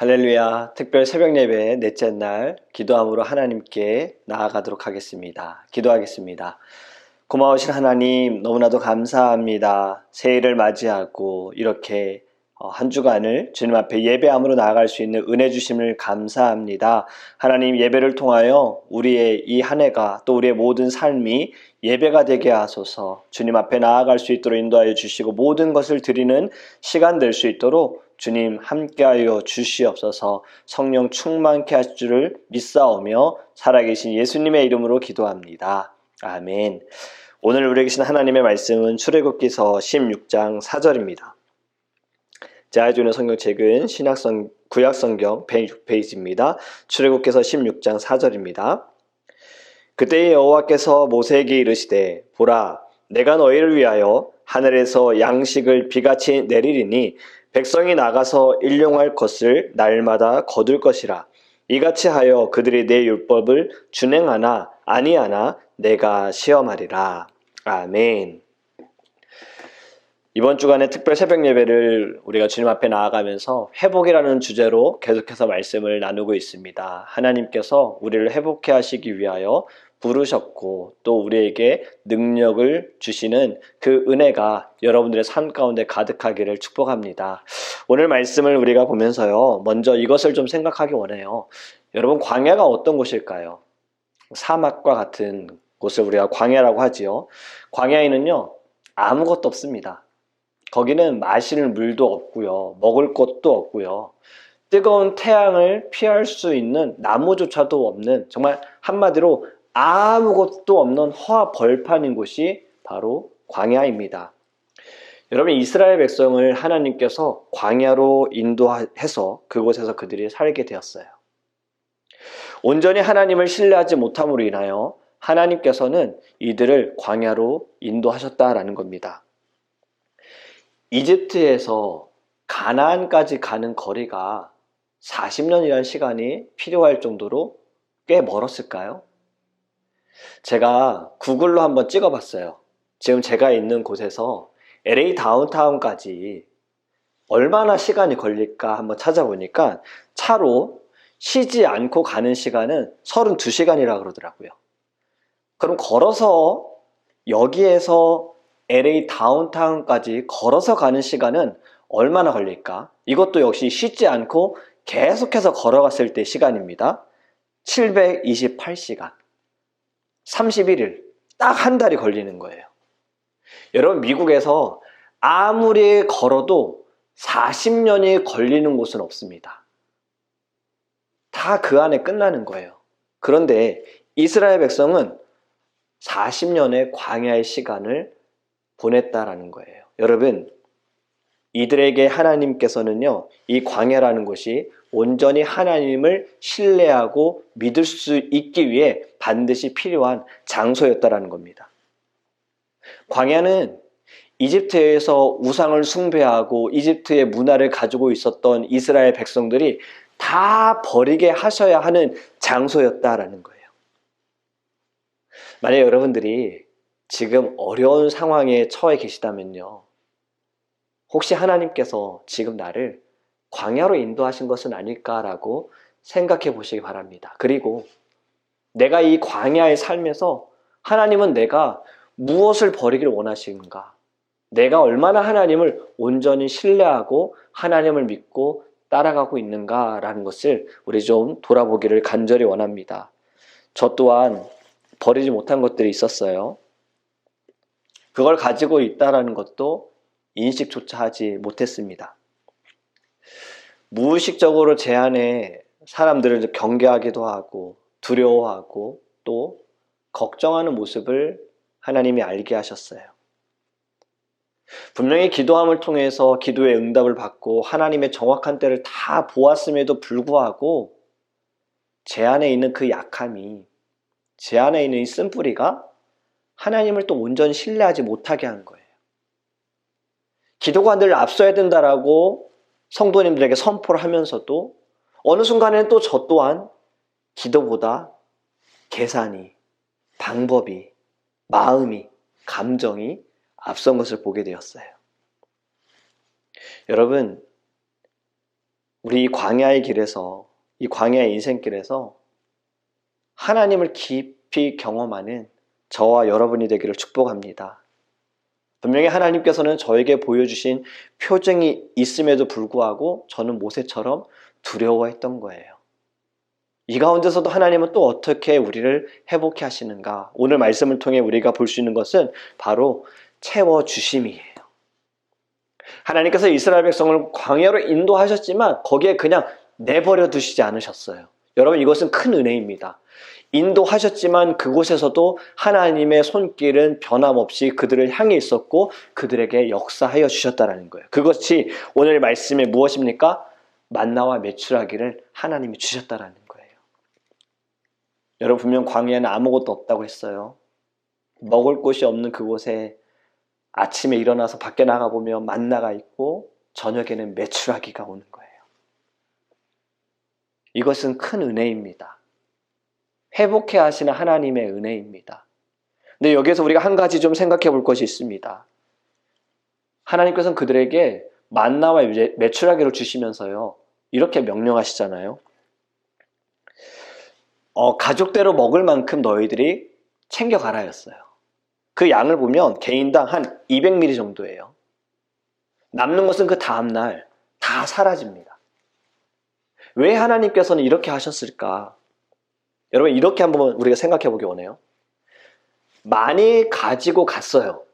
할렐루야. 특별 새벽 예배 넷째 날 기도함으로 하나님께 나아가도록 하겠습니다. 기도하겠습니다. 고마우신 하나님 너무나도 감사합니다. 새해를 맞이하고 이렇게 어, 한 주간을 주님 앞에 예배함으로 나아갈 수 있는 은혜 주심을 감사합니다. 하나님 예배를 통하여 우리의 이 한 해가 또 우리의 모든 삶이 예배가 되게 하소서 주님 앞에 나아갈 수 있도록 인도하여 주시고 모든 것을 드리는 시간 될 수 있도록 주님 함께하여 주시옵소서 성령 충만케 하실 줄을 믿사오며 살아계신 예수님의 이름으로 기도합니다. 아멘. 오늘 우리에게 계신 하나님의 말씀은 출애굽기서 16장 4절입니다. 제가 주는 성경책은 신약성 구약성경 106페이지입니다. 출애굽기서 16장 4절입니다. 그때 여호와께서 모세에게 이르시되 보라 내가 너희를 위하여 하늘에서 양식을 비같이 내리리니 백성이 나가서 일용할 것을 날마다 거둘 것이라 이같이 하여 그들이 내 율법을 준행하나 아니하나 내가 시험하리라. 아멘. 이번 주간의 특별 새벽 예배를 우리가 주님 앞에 나아가면서 회복이라는 주제로 계속해서 말씀을 나누고 있습니다. 하나님께서 우리를 회복해 하시기 위하여 부르셨고 또 우리에게 능력을 주시는 그 은혜가 여러분들의 삶 가운데 가득하기를 축복합니다. 오늘 말씀을 우리가 보면서요. 먼저 이것을 좀 생각하기 원해요. 여러분 광야가 어떤 곳일까요? 사막과 같은 곳을 우리가 광야라고 하지요. 광야에는요. 아무것도 없습니다. 거기는 마실 물도 없고요. 먹을 것도 없고요. 뜨거운 태양을 피할 수 있는 나무조차도 없는 정말 한마디로 아무것도 없는 허와 벌판인 곳이 바로 광야입니다. 여러분 이스라엘 백성을 하나님께서 광야로 인도해서 그곳에서 그들이 살게 되었어요. 온전히 하나님을 신뢰하지 못함으로 인하여 하나님께서는 이들을 광야로 인도하셨다라는 겁니다. 이집트에서 가나안까지 가는 거리가 40년이라는 시간이 필요할 정도로 꽤 멀었을까요? 제가 구글로 한번 찍어봤어요. 지금 제가 있는 곳에서 LA 다운타운까지 얼마나 시간이 걸릴까 한번 찾아보니까 차로 쉬지 않고 가는 시간은 32시간이라 그러더라고요. 그럼 걸어서 여기에서 LA 다운타운까지 걸어서 가는 시간은 얼마나 걸릴까? 이것도 역시 쉬지 않고 계속해서 걸어갔을 때 시간입니다. 728시간. 31일. 딱 한 달이 걸리는 거예요. 여러분, 미국에서 아무리 걸어도 40년이 걸리는 곳은 없습니다. 다 그 안에 끝나는 거예요. 그런데 이스라엘 백성은 40년의 광야의 시간을 보냈다라는 거예요. 여러분, 이들에게 하나님께서는요, 이 광야라는 곳이 온전히 하나님을 신뢰하고 믿을 수 있기 위해 반드시 필요한 장소였다라는 겁니다. 광야는 이집트에서 우상을 숭배하고 이집트의 문화를 가지고 있었던 이스라엘 백성들이 다 버리게 하셔야 하는 장소였다라는 거예요. 만약 여러분들이 지금 어려운 상황에 처해 계시다면요. 혹시 하나님께서 지금 나를 광야로 인도하신 것은 아닐까라고 생각해 보시기 바랍니다. 그리고 내가 이 광야에 살면서 하나님은 내가 무엇을 버리기를 원하시는가? 내가 얼마나 하나님을 온전히 신뢰하고 하나님을 믿고 따라가고 있는가라는 것을 우리 좀 돌아보기를 간절히 원합니다. 저 또한 버리지 못한 것들이 있었어요. 그걸 가지고 있다라는 것도 인식조차 하지 못했습니다. 무의식적으로 제 안에 사람들을 경계하기도 하고 두려워하고 또 걱정하는 모습을 하나님이 알게 하셨어요. 분명히 기도함을 통해서 기도의 응답을 받고 하나님의 정확한 때를 다 보았음에도 불구하고 제 안에 있는 그 약함이 제 안에 있는 이 쓴뿌리가 하나님을 또 온전히 신뢰하지 못하게 한 거예요. 기도가 늘 앞서야 된다라고 성도님들에게 선포를 하면서도 어느 순간에는 또 저 또한 기도보다 계산이, 방법이, 마음이, 감정이 앞선 것을 보게 되었어요. 여러분, 우리 이 광야의 길에서 이 광야의 인생길에서 하나님을 깊이 경험하는 저와 여러분이 되기를 축복합니다. 분명히 하나님께서는 저에게 보여주신 표정이 있음에도 불구하고 저는 모세처럼 두려워했던 거예요. 이 가운데서도 하나님은 또 어떻게 우리를 회복해 하시는가? 오늘 말씀을 통해 우리가 볼 수 있는 것은 바로 채워주심이에요. 하나님께서 이스라엘 백성을 광야로 인도하셨지만 거기에 그냥 내버려 두시지 않으셨어요. 여러분 이것은 큰 은혜입니다. 인도하셨지만 그곳에서도 하나님의 손길은 변함없이 그들을 향해 있었고 그들에게 역사하여 주셨다라는 거예요. 그것이 오늘 말씀에 무엇입니까? 만나와 매출하기를 하나님이 주셨다라는 거예요. 여러분 분명 광야에는 아무것도 없다고 했어요. 먹을 곳이 없는 그곳에 아침에 일어나서 밖에 나가 보면 만나가 있고 저녁에는 매출하기가 오는 거예요. 이것은 큰 은혜입니다. 회복해 하시는 하나님의 은혜입니다. 근데 여기에서 우리가 한 가지 좀 생각해 볼 것이 있습니다. 하나님께서는 그들에게 만나와 매출하기를 주시면서요. 이렇게 명령하시잖아요. 어, 가족대로 먹을 만큼 너희들이 챙겨가라 였어요. 그 양을 보면 개인당 한 200ml 정도예요. 남는 것은 그 다음날 다 사라집니다. 왜 하나님께서는 이렇게 하셨을까? 여러분, 이렇게 한번 우리가 생각해 보기 원해요. 많이 가지고 갔어요.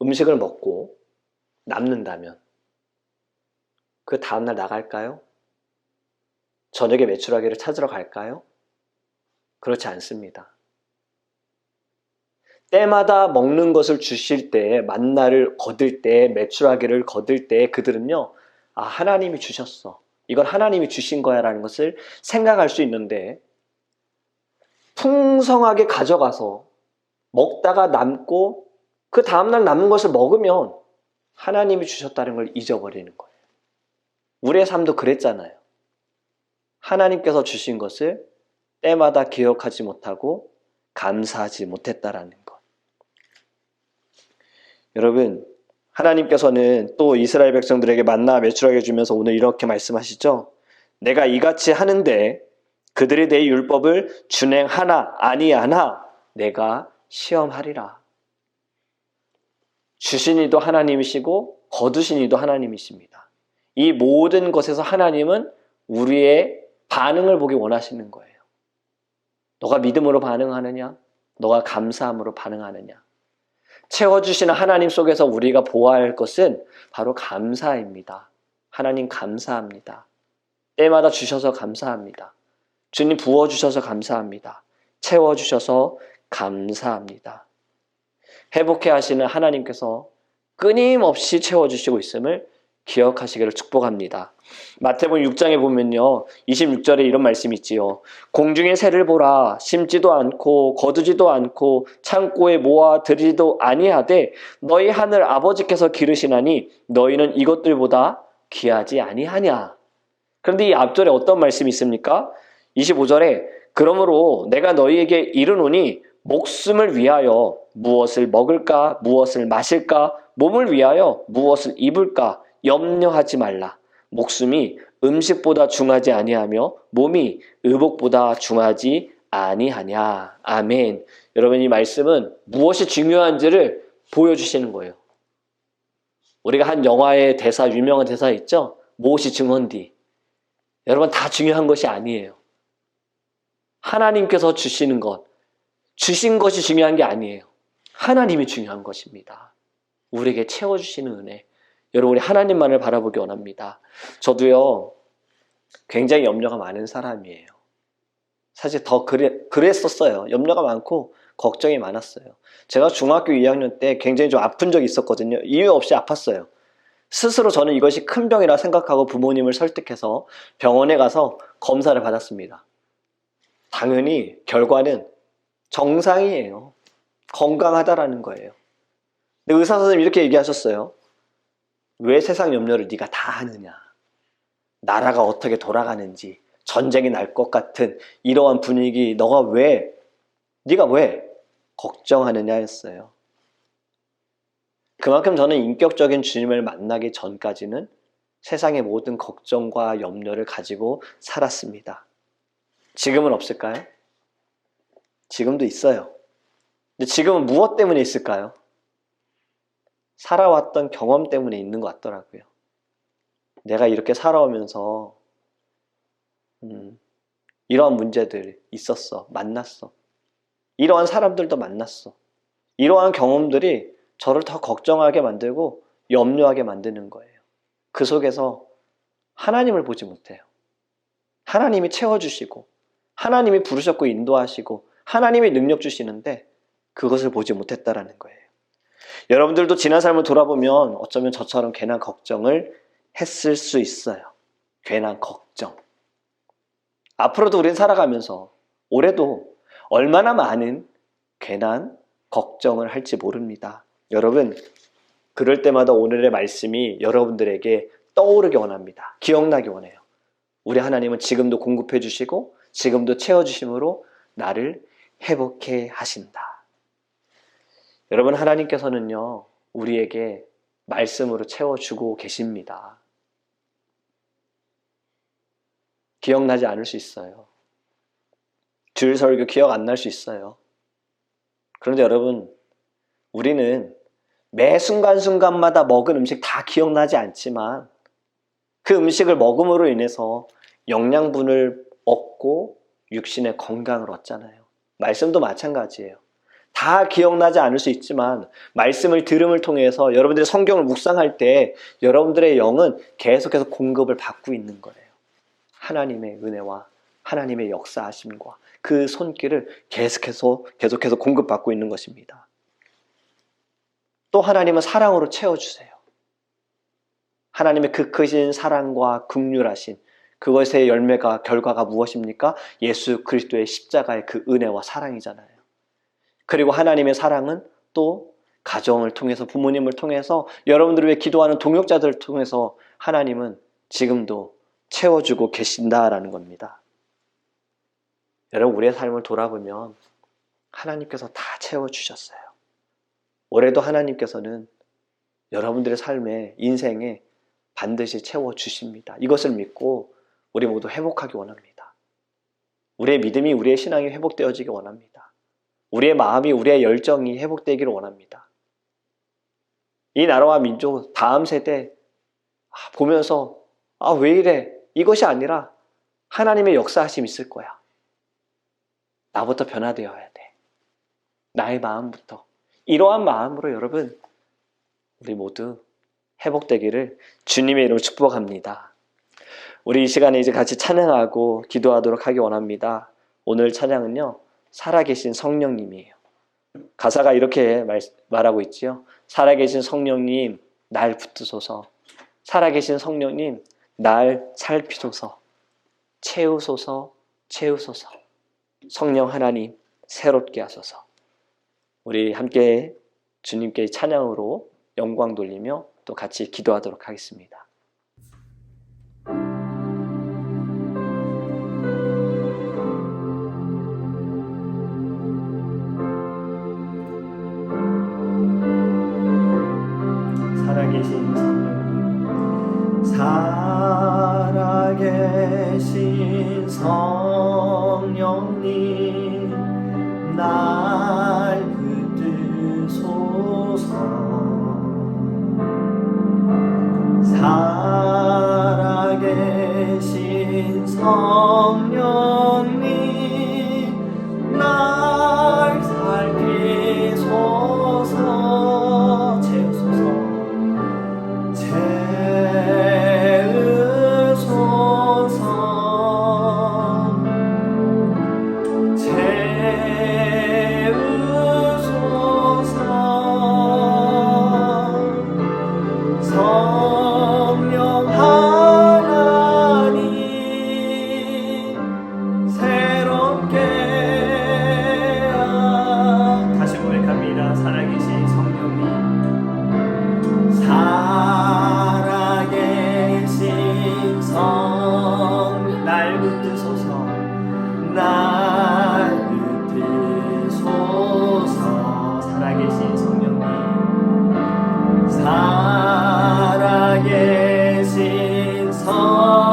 음식을 먹고 남는다면. 그 다음날 나갈까요? 저녁에 매출하기를 찾으러 갈까요? 그렇지 않습니다. 때마다 먹는 것을 주실 때, 만나를 거둘 때, 매출하기를 거둘 때 그들은요, 아, 하나님이 주셨어. 이건 하나님이 주신 거야 라는 것을 생각할 수 있는데, 풍성하게 가져가서 먹다가 남고 그 다음날 남은 것을 먹으면 하나님이 주셨다는 걸 잊어버리는 거예요. 우리의 삶도 그랬잖아요. 하나님께서 주신 것을 때마다 기억하지 못하고 감사하지 못했다라는 것. 여러분, 하나님께서는 또 이스라엘 백성들에게 만나 매출하게 주면서 오늘 이렇게 말씀하시죠. 내가 이같이 하는데 그들이 내 율법을 준행하나 아니하나 내가 시험하리라. 주신 이도 하나님이시고 거두신 이도 하나님이십니다. 이 모든 것에서 하나님은 우리의 반응을 보기 원하시는 거예요. 너가 믿음으로 반응하느냐? 너가 감사함으로 반응하느냐? 채워주시는 하나님 속에서 우리가 보아할 것은 바로 감사입니다. 하나님 감사합니다. 때마다 주셔서 감사합니다. 주님 부어주셔서 감사합니다. 채워주셔서 감사합니다. 회복해 하시는 하나님께서 끊임없이 채워주시고 있음을 기억하시기를 축복합니다. 마태복음 6장에 보면요. 26절에 이런 말씀이 있지요. 공중의 새를 보라 심지도 않고 거두지도 않고 창고에 모아 들이도 아니하되 너희 하늘 아버지께서 기르시나니 너희는 이것들보다 귀하지 아니하냐. 그런데 이 앞절에 어떤 말씀이 있습니까? 25절에 그러므로 내가 너희에게 이르노니 목숨을 위하여 무엇을 먹을까 무엇을 마실까 몸을 위하여 무엇을 입을까 염려하지 말라. 목숨이 음식보다 중하지 아니하며 몸이 의복보다 중하지 아니하냐. 아멘. 여러분 이 말씀은 무엇이 중요한지를 보여주시는 거예요. 우리가 한 영화의 대사 유명한 대사 있죠? 무엇이 중헌디. 여러분 다 중요한 것이 아니에요. 하나님께서 주시는 것, 주신 것이 중요한 게 아니에요. 하나님이 중요한 것입니다. 우리에게 채워주시는 은혜. 여러분, 이 하나님만을 바라보기 원합니다. 저도요, 굉장히 염려가 많은 사람이에요. 사실 더 그래, 그랬었어요. 염려가 많고, 걱정이 많았어요. 제가 중학교 2학년 때 굉장히 좀 아픈 적이 있었거든요. 이유 없이 아팠어요. 스스로 저는 이것이 큰 병이라 생각하고 부모님을 설득해서 병원에 가서 검사를 받았습니다. 당연히 결과는 정상이에요. 건강하다라는 거예요. 근데 의사 선생님이 이렇게 얘기하셨어요. 왜 세상 염려를 네가 다 하느냐? 나라가 어떻게 돌아가는지 전쟁이 날 것 같은 이러한 분위기 너가 왜 네가 왜 걱정하느냐 했어요. 그만큼 저는 인격적인 주님을 만나기 전까지는 세상의 모든 걱정과 염려를 가지고 살았습니다. 지금은 없을까요? 지금도 있어요. 근데 지금은 무엇 때문에 있을까요? 살아왔던 경험 때문에 있는 것 같더라고요. 내가 이렇게 살아오면서 음, 이러한 문제들 있었어, 만났어. 이러한 사람들도 만났어. 이러한 경험들이 저를 더 걱정하게 만들고 염려하게 만드는 거예요. 그 속에서 하나님을 보지 못해요. 하나님이 채워주시고, 하나님이 부르셨고 인도하시고, 하나님이 능력 주시는데 그것을 보지 못했다라는 거예요. 여러분들도 지난 삶을 돌아보면 어쩌면 저처럼 괜한 걱정을 했을 수 있어요. 괜한 걱정. 앞으로도 우리는 살아가면서 올해도 얼마나 많은 괜한 걱정을 할지 모릅니다. 여러분, 그럴 때마다 오늘의 말씀이 여러분들에게 떠오르기 원합니다. 기억나기 원해요. 우리 하나님은 지금도 공급해 주시고 지금도 채워 주심으로 나를 회복해 하신다. 여러분 하나님께서는요. 우리에게 말씀으로 채워 주고 계십니다. 기억나지 않을 수 있어요. 주일 설교 기억 안 날 수 있어요. 그런데 여러분, 우리는 매 순간순간마다 먹은 음식 다 기억나지 않지만 그 음식을 먹음으로 인해서 영양분을 얻고 육신의 건강을 얻잖아요. 말씀도 마찬가지예요. 다 기억나지 않을 수 있지만 말씀을 들음을 통해서 여러분들이 성경을 묵상할 때 여러분들의 영은 계속해서 공급을 받고 있는 거예요. 하나님의 은혜와 하나님의 역사하심과 그 손길을 계속해서 계속해서 공급받고 있는 것입니다. 또 하나님은 사랑으로 채워주세요. 하나님의 그 크신 사랑과 극률하신 그것의 열매가 결과가 무엇입니까? 예수 그리스도의 십자가의 그 은혜와 사랑이잖아요. 그리고 하나님의 사랑은 또 가정을 통해서 부모님을 통해서 여러분들을 위해 기도하는 동역자들을 통해서 하나님은 지금도 채워주고 계신다라는 겁니다. 여러분 우리의 삶을 돌아보면 하나님께서 다 채워주셨어요. 올해도 하나님께서는 여러분들의 삶에 인생에 반드시 채워주십니다. 이것을 믿고 우리 모두 회복하기 원합니다. 우리의 믿음이 우리의 신앙이 회복되어지기 원합니다. 우리의 마음이 우리의 열정이 회복되기를 원합니다. 이 나라와 민족 다음 세대 보면서 아 왜 이래 이것이 아니라 하나님의 역사하심 있을 거야. 나부터 변화되어야 돼. 나의 마음부터. 이러한 마음으로 여러분, 우리 모두 회복되기를 주님의 이름으로 축복합니다. 우리 이 시간에 이제 같이 찬양하고 기도하도록 하기 원합니다. 오늘 찬양은요, 살아계신 성령님이에요. 가사가 이렇게 말, 말하고 있지요. 살아계신 성령님, 날 붙드소서. 살아계신 성령님, 날 살피소서. 채우소서, 채우소서. 성령 하나님 새롭게 하소서. 우리 함께 주님께 찬양으로 영광 돌리며 또 같이 기도하도록 하겠습니다. 살아계신 성령님,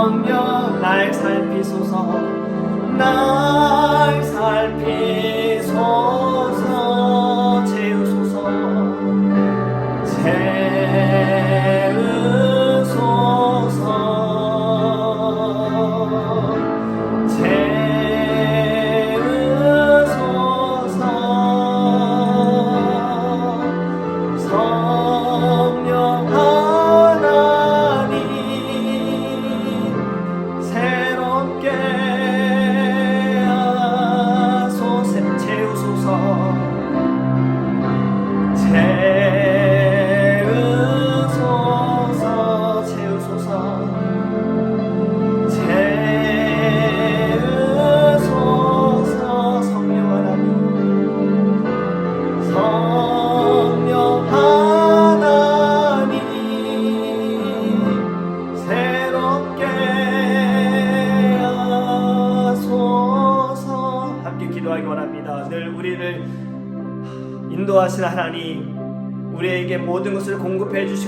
성령 날 살피소서 날 살피소서.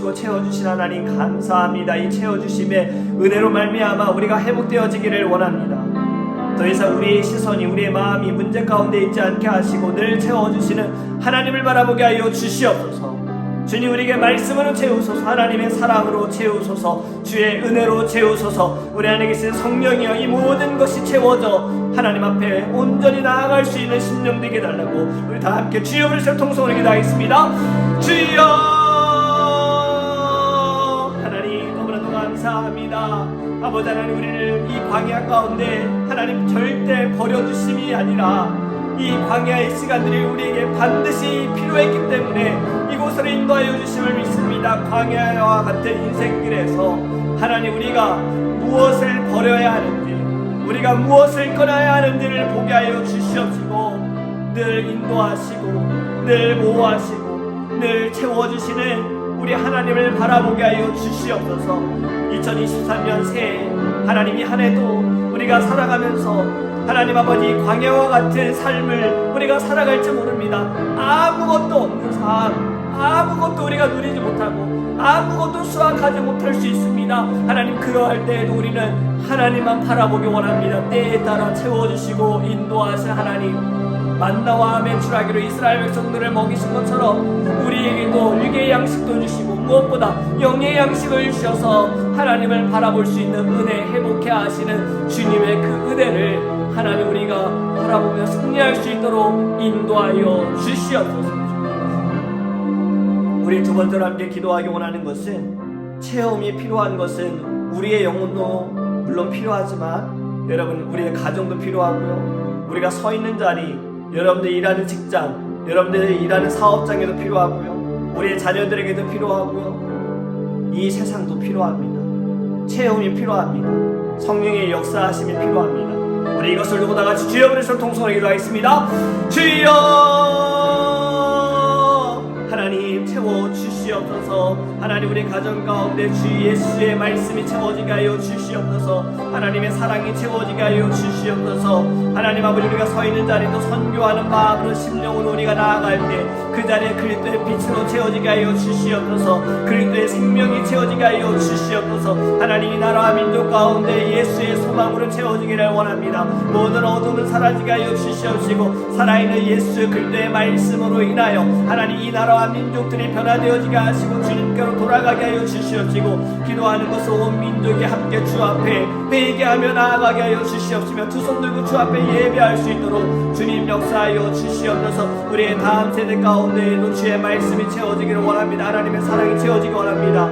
공급해 주시고 채워 주신 하나님 감사합니다. 이 채워 주심의 은혜로 말미암아 우리가 회복되어지기를 원합니다. 더 이상 우리의 시선이 우리의 마음이 문제 가운데 있지 않게 하시고 늘 채워 주시는 하나님을 바라보게 하여 주시옵소서. 주님 우리에게 말씀으로 채우소서 하나님의 사랑으로 채우소서 주의 은혜로 채우소서 우리 안에 계신 성령이여 이 모든 것이 채워져 하나님 앞에 온전히 나아갈 수 있는 심령 되게 달라고 우리 다 함께 주여 그리스도 통성으로 기도하겠습니다 주여 감사합니다 아버지 하나님 우리를 이 광야 가운데 하나님 절대 버려주심이 아니라 이 광야의 시간들이 우리에게 반드시 필요했기 때문에 이곳으로 인도하여 주심을 믿습니다. 광야와 같은 인생길에서 하나님 우리가 무엇을 버려야 하는지 우리가 무엇을 끊어야 하는지를 보게 하여 주시옵시고 늘 인도하시고 늘 보호하시고 늘 채워주시는 우리 하나님을 바라보게 하여 주시옵소서 2023년 새해 하나님이 한 해도 우리가 살아가면서 하나님 아버지 광야와 같은 삶을 우리가 살아갈지 모릅니다. 아무것도 없는 삶, 아무것도 우리가 누리지 못하고 아무것도 수확하지 못할 수 있습니다. 하나님 그러할 때에도 우리는 하나님만 바라보기 원합니다. 때에 따라 채워주시고 인도하신 하나님. 만나와 매출하기로 이스라엘 백성들을 먹이신 것처럼 우리에게도 육의 양식도 주시고 무엇보다 영의 양식을 주셔서 하나님을 바라볼 수 있는 은혜 회복해 하시는 주님의 그 은혜를 하나님 우리가 바라보며 승리할 수 있도록 인도하여 주시옵소서. 우리 두 번째로 함께 기도하기 원하는 것은 체험이 필요한 것은 우리의 영혼도 물론 필요하지만 여러분 우리의 가정도 필요하고요. 우리가 서 있는 자리, 여러분들 일하는 직장, 여러분들 일하는 사업장에도 필요하고요. 우리의 자녀들에게도 필요하고요. 이 세상도 필요합니다. 체험이 필요합니다. 성령의 역사하심이 필요합니다. 우리 이것을 두고 다 같이 주여 그리스도 통성으로 기도 하겠습니다. 주여 하나님 채워 주시옵소서. 하나님 우리 가정 가운데 주 예수의 말씀이 채워지게 하여 주시옵소서. 하나님의 사랑이 채워지게 하여 주시옵소서. 하나님 아버지 우리가 서 있는 자리도 선교하는 마음으로 심령으로 우리가 나아갈 때 그 자리에 그리스도의 빛으로 채워지게 하여 주시옵소서. 그리스도의 생명이 채워지게 하여 주시옵소서. 하나님 이 나라와 민족 가운데 예수의 소망으로 채워지기를 원합니다. 모든 어둠은 사라지게 하여 주시옵시고 살아있는 예수 그리스도의 말씀으로 인하여 하나님 이 나라와 민족 들이 변화되어지게 하시고 주님께로 돌아가게 하여 주시옵시고 기도하는 것은 온 민족이 함께 주 앞에 회개하며 나아가게 하여 주시옵시며 두 손 들고 주 앞에 예배할 수 있도록 주님 역사하여 주시옵소서. 우리의 다음 세대 가운데에도 주의 말씀이 채워지기를 원합니다. 하나님의 사랑이 채워지기 원합니다.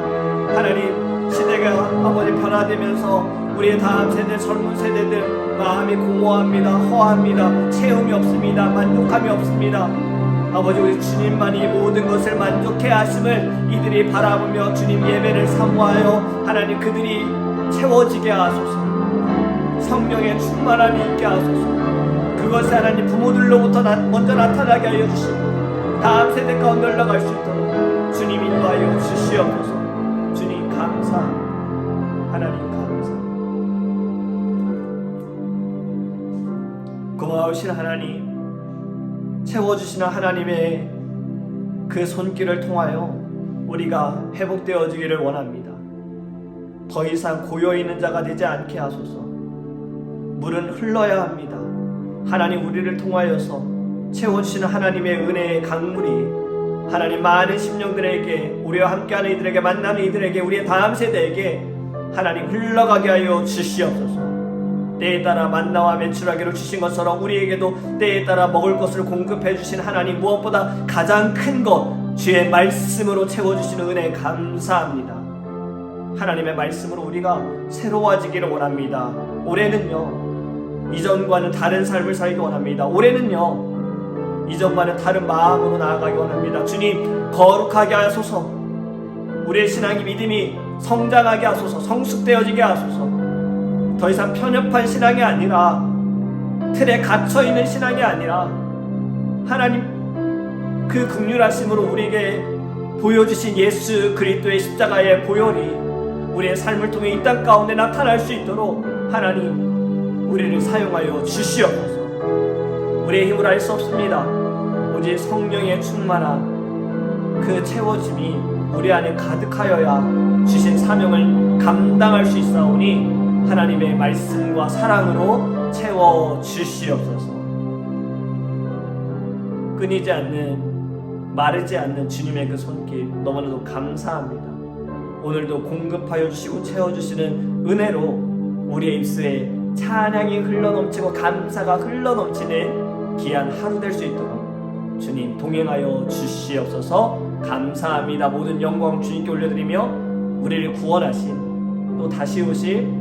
하나님 시대가 아버지 변화되면서 우리의 다음 세대 젊은 세대들 마음이 공허합니다 허합니다 체험이 없습니다 만족함이 없습니다 아버지 우리 주님만이 모든 것을 만족해 하심을 이들이 바라보며 주님 예배를 사모하여 하나님 그들이 채워지게 하소서. 성령의 충만함이 있게 하소서. 그것이 하나님 부모들로부터 나- 먼저 나타나게 하여 주시고 다음 세대 가운데 올라갈 수 있도록 주님 인도하여 주시옵소서. 주님 감사. 하나님 감사. 고마우신 하나님 채워주시는 하나님의 그 손길을 통하여 우리가 회복되어지기를 원합니다. 더 이상 고여 있는 자가 되지 않게 하소서. 물은 흘러야 합니다. 하나님 우리를 통하여서 채워주시는 하나님의 은혜의 강물이 하나님 많은 심령들에게 우리와 함께하는 이들에게 만나는 이들에게 우리의 다음 세대에게 하나님 흘러가게 하여 주시옵소서. 때에 따라 만나와 매출하기로 주신 것처럼 우리에게도 때에 따라 먹을 것을 공급해 주신 하나님 무엇보다 가장 큰 것 주의 말씀으로 채워 주시는 은혜 감사합니다. 하나님의 말씀으로 우리가 새로워지기를 원합니다. 올해는요. 이전과는 다른 삶을 살기 원합니다. 올해는요. 이전과는 다른 마음으로 나아가기 원합니다. 주님 거룩하게 하소서. 우리의 신앙이 믿음이 성장하게 하소서. 성숙되어지게 하소서. 더 이상 편협한 신앙이 아니라 틀에 갇혀 있는 신앙이 아니라 하나님 그 극률하심으로 우리에게 보여주신 예수 그리스도의 십자가의 보혈이 우리의 삶을 통해 이 땅 가운데 나타날 수 있도록 하나님 우리를 사용하여 주시옵소서. 우리의 힘으로 할 수 없습니다. 오직 성령의 충만함 그 채워짐이 우리 안에 가득하여야 주신 사명을 감당할 수 있사오니 하나님의 말씀과 사랑으로 채워 주시옵소서. 끊이지 않는 마르지 않는 주님의 그 손길 너무나도 감사합니다. 오늘도 공급하여 주시고 채워 주시는 은혜로 우리의 입술에 찬양이 흘러넘치고 감사가 흘러넘치는 귀한 하루 될 수 있도록 주님 동행하여 주시옵소서 감사합니다. 모든 영광 주님께 올려드리며 우리를 구원하신 또 다시 오실